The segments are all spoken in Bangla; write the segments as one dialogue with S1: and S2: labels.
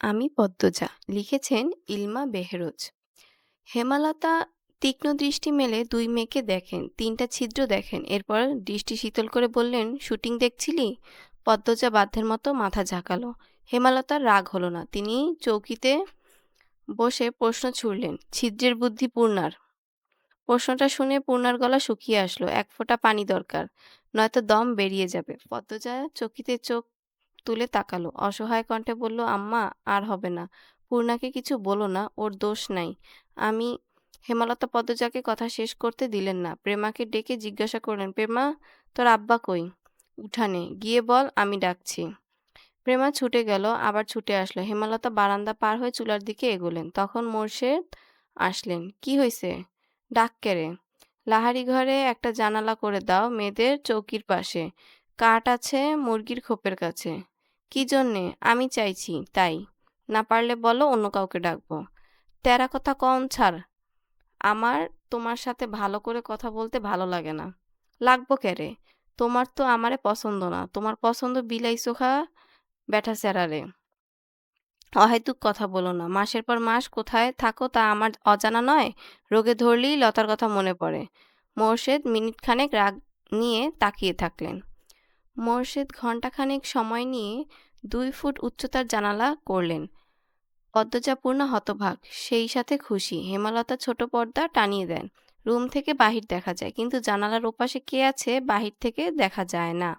S1: আমি পদ্মজা, লিখেছেন ইলমা বেহরোজ। হেমালতা তীক্ষ্ণ দৃষ্টি মেলে দুই মেয়েকে দেখেন, তিনটা ছিদ্র দেখেন, এরপর দৃষ্টি শীতল করে বললেন, শুটিং দেখছিলি? পদ্মজা বাধ্যের মতো মাথা ঝাঁকালো। হেমালতার রাগ হলো না, তিনি চৌকিতে বসে প্রশ্ন ছুড়লেন, ছিদ্রের বুদ্ধি পূর্ণার? প্রশ্নটা শুনে পূর্ণার গলা শুকিয়ে আসলো, এক ফোঁটা পানি দরকার, নয়তো দম বেরিয়ে যাবে। পদ্মজা চকিতে চোখ তুলে তাকালো। অসহায় কণ্ঠে বলল, আম্মা, আর হবে না। পূর্ণাকে কিছু বলো না, ওর দোষ নাই। আমি হেমলতা পদ্মজাকে কথা শেষ করতে দিলেন না। প্রেমাকে ডেকে জিজ্ঞাসা করলেন, প্রেমা, তোর আব্বা কই? উঠানে। গিয়ে বল, আমি ডাকছি। প্রেমা ছুটে গেল, আবার ছুটে আসলো। হেমলতা বারান্দা পার হয়ে চুলার দিকে এগোলেন। তখন মোর্শেদ আসলেন, কি হয়েছে ডাক কেড়ে লাহারি ঘরে একটা জানালা করে দাও মেয়েদের চৌকির পাশে। কাঠ আছে মুরগির খোপের কাছে। কি জন্যে? আমি চাইছি, তাই। না পারলে বলো, অন্য কাউকে ডাকবো। তেরা কথা কম ছাড়। আমার তোমার সাথে ভালো করে কথা বলতে ভালো লাগে না। লাগবো কেরে? তোমার তো আমারে পছন্দ না। তোমার পছন্দ বিলাই চোখা ব্যাটা স্যারারে। অহেতুক কথা বলো না। মাসের পর মাস কোথায় থাকো তা আমার অজানা নয়। রোগে ধরলেই লতার কথা মনে পড়ে। মোর্শেদ মিনিট খানেক রাগ নিয়ে তাকিয়ে থাকলেন। মোর্শেদ ঘণ্টাখানেক সময় নিয়ে দুই ফুট উচ্চতার জানালা করলেন। পদ্মজা পূর্ণ হতভাগ, সেই সাথে খুশি। হেমালতা ছোট পর্দা টানিয়ে দেন। রুম থেকে বাহির দেখা যায়, কিন্তু জানালার ওপাশে কে আছে বাহির থেকে দেখা যায় না।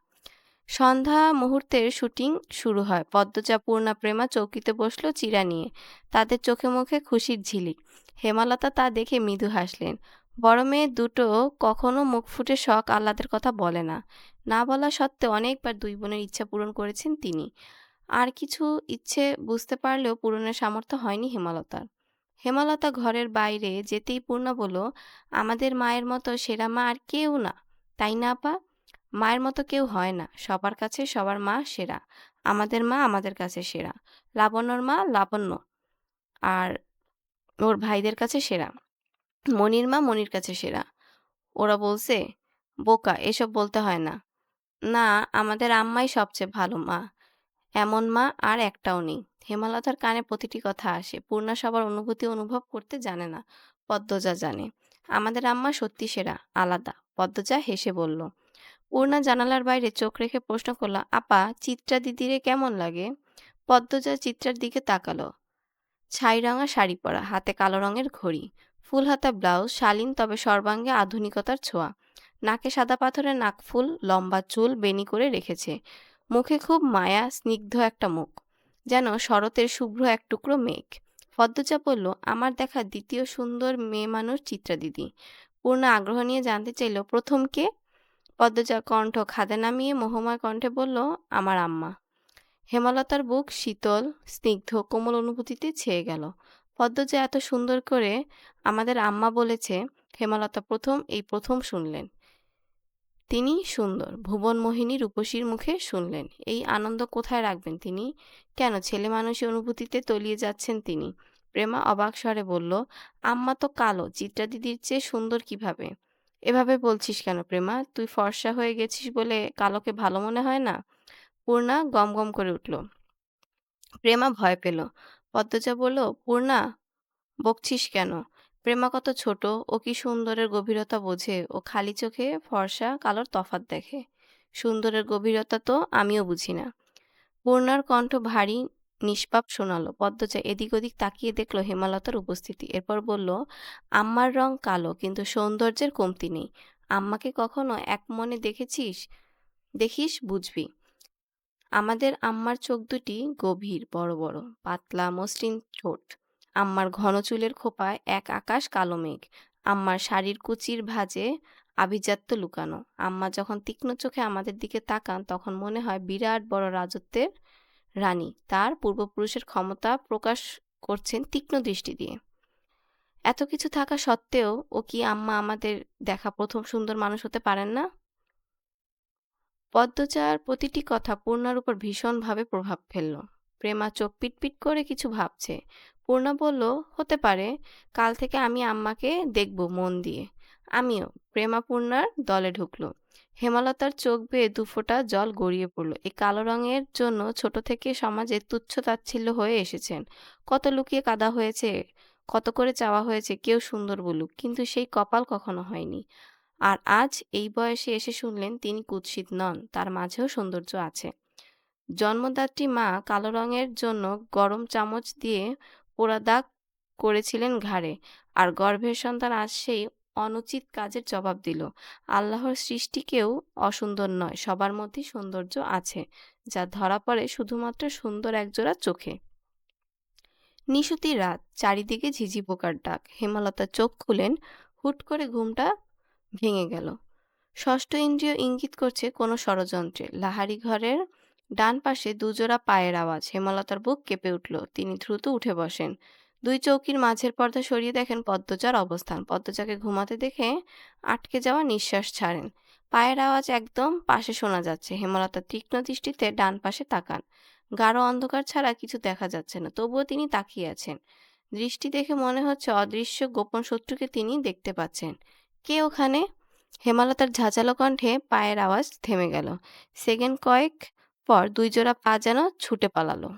S1: সন্ধ্যা মুহূর্তের শুটিং শুরু হয়। পদ্মজা পূর্ণা প্রেমা চৌকিতে বসল চিরা নিয়ে। তাদের চোখে মুখে খুশির ঝিলিক। হেমালতা তা দেখে মৃদু হাসলেন। বড় মেয়ে দুটো কখনো মুখ ফুটে শখ আহ্লাদের কথা বলে না। না বলা সত্ত্বেও অনেকবার দুই বোনের ইচ্ছা পূরণ করেছেন তিনি। আর কিছু ইচ্ছে বুঝতে পারলেও পূরণের সামর্থ্য হয়নি হেমালতার। হেমালতা ঘরের বাইরে যেতেই পূর্ণা বলল, আমাদের মায়ের মতো সেরা মা আর কেউ না। তাই না, আপা? মায়ের মতো কেউ হয় না। সবার কাছে সবার মা সেরা। আমাদের মা আমাদের কাছে সেরা। লাবণ্যর মা লাবণ্য। আর ওর ভাইদের কাছে সেরা। মনির মা মনির কাছে সেরা। ওরা বলছে, বোকা, এসব বলতে হয় না। না, আমাদের আম্মাই সবচেয়ে ভালো মা। এমন মা আর একটাও নেই। হেমালতার কানে প্রতিটি কথা আসে। পূর্ণা সবার অনুভূতি অনুভব করতে জানে না। পদ্মজা জানে। আমাদের আম্মা সত্যি সেরা, আলাদা। পদ্মজা হেসে বলল। পূর্ণা জানালার বাইরে চোখ রেখে প্রশ্ন করল, আপা, চিত্রা দিদিরে কেমন লাগে? পদ্মজা চিত্রার দিকে তাকালো। ছাই রঙা শাড়ি পরা, হাতে কালো রঙের ঘড়ি। ফুল হাতা ব্লাউজ শালীন তবে সর্বাঙ্গে আধুনিকতার ছোঁয়া। নাকে সাদা পাথরের নাকফুল, লম্বা চুল বেনি করে রেখেছে। মুখে খুব মায়া, স্নিগ্ধ একটা মুখ। যেন শরতের শুভ্র এক টুকরো মেঘ। পদ্মজা বলল, আমার দেখা দ্বিতীয় সুন্দর মেয়ে মানুষ চিত্রা দিদি। পূর্ণ আগ্রহ নিয়ে জানতে চাইল, প্রথম কে? পদ্মজা কণ্ঠ খাদে নামিয়ে মোহময় কণ্ঠে বলল, আমার আম্মা। হেমলতার বুক শীতল, স্নিগ্ধ, কোমল অনুভূতিতে ছেয়ে গেল। পদ্মজা এত সুন্দর করে আমাদের আম্মা বলেছে, হেমলতা প্রথম এই প্রথম শুনলেন। তিনি সুন্দর, ভুবন মোহিনী রূপসীর মুখে শুনলেন। এই আনন্দ কোথায় রাখবেন তিনি? কেন ছেলে মানুষের অনুভূতিতে তলিয়ে যাচ্ছেন তিনি? প্রেমা অবাক স্বরে বলল, আম্মা তো কালো, চিত্রা দিদির চেয়ে সুন্দর কীভাবে? এভাবে বলছিস কেন প্রেমা? তুই ফর্সা হয়ে গেছিস বলে কালোকে ভালো মনে হয় না? পূর্ণা গম গম করে উঠল। প্রেমা ভয় পেল। পদ্মজা বলল, পূর্ণা, বকছিস কেন? প্রেমা কত ছোট, ও কি সুন্দরের গভীরতা বোঝে? ও খালি চোখে ফর্সা কালোর তফাত দেখে। সুন্দরের গভীরতা তো আমিও বুঝি না। পূর্ণার কণ্ঠ ভারী, নিষ্পাপ শোনালো। পদ্মজা এদিক ওদিক তাকিয়ে দেখল হেমালতার উপস্থিতি। এরপর বলল, আম্মার রং কালো, কিন্তু সৌন্দর্যের কমতি নেই। আম্মাকে কখনো এক মনে দেখেছিস? দেখিস, বুঝবি। আমাদের আম্মার চোখ দুটি গভীর, বড় বড়, পাতলা, মসৃণ ঠোঁট। আম্মার ঘন চুলের খোপায় এক আকাশ কালো মেঘ। আম্মার শাড়ির কুচির ভাজে আভিজাত্য লুকানো। আম্মা যখন তীক্ষ্ণ চোখে আমাদের দিকে তাকান, তখন মনে হয় বিরাট বড় রাজত্বের রানী। তার পূর্বপুরুষের ক্ষমতা প্রকাশ করছেন তীক্ষ্ণ দৃষ্টি দিয়ে। এত কিছু থাকা সত্ত্বেও ও কি আম্মা আমাদের দেখা প্রথম সুন্দর মানুষ হতে পারেন না? পদ্মচার প্রতিটি কথা পূর্ণার উপর ভীষণভাবে প্রভাব ফেলল। প্রেমা চোখ পিটপিট করে কিছু ভাবছে। পূর্ণা বলল, হতে পারে, কাল থেকে আমি আম্মাকে দেখব মন দিয়ে। আমিও। প্রেমা পূর্ণার দলে ঢুকলো। হেমালতার চোখ বেয়ে দুফোঁটা জল গড়িয়ে পড়ল। এই কালো রঙের জন্য ছোট থেকে সমাজে তুচ্ছ তাচ্ছিল্য হয়ে এসেছেন। কত লুকিয়ে কাদা হয়েছে, কত করে চাওয়া হয়েছে, কেউ সুন্দর বলুক, কিন্তু সেই কপাল কখনো হয়নি। আর আজ এই বয়সে এসে শুনলেন তিনি কুৎসিত নন, তার মাঝেও সৌন্দর্য আছে। জন্মদাত্রী মা কালো রঙের জন্য গরম চামচ দিয়ে পোড়া দাগ করেছিলেন ঘাড়ে, আর গর্ভের সন্তান আজ সেই অনুচিত কাজের জবাব দিল। আল্লাহর সৃষ্টিকেও অসুন্দর নয়, সবার মধ্যে সৌন্দর্য আছে, যা ধরা পড়ে শুধুমাত্র সুন্দর একজোড়া চোখে। নিশুতি রাত, চারিদিকে ঝিঝি পোকার ডাক, হেমলতা চোখ খুলেন, হুট করে ঘুমটা ভেঙে গেল। ষষ্ঠ ইন্দ্রিয় ইঙ্গিত করছে কোনো ষড়যন্ত্রে। লাহারি ঘরের ডান পাশে দুজোড়া পায়ের আওয়াজ। হেমলতার বুক কেঁপে উঠল। তিনি দ্রুত উঠে বসেন। দুই চৌকির মাঝের পর্দা সরিয়ে দেখেন পদ্মচার অবস্থান। পদ্মচাকে ঘুমাতে দেখে আটকে যাওয়া নিঃশ্বাস ছাড়েন। পায়ের আওয়াজ একদম পাশে শোনা যাচ্ছে। হেমলতা তীক্ষ্ণ দৃষ্টিতে ডান পাশে তাকান। গাঢ় অন্ধকার ছাড়া কিছু দেখা যাচ্ছে না, তবুও তিনি তাকিয়ে আছেন। দৃষ্টি দেখে মনে হচ্ছে অদৃশ্য গোপন শত্রুকে তিনি দেখতে পাচ্ছেন। কে ওখানে? হেমালতার ঝাঁঝালো কণ্ঠে পায়ের আওয়াজ থেমে গেল। সেকেন্ড কয়েক পর দুই জোড়া পা যেন ছুটে পালালো।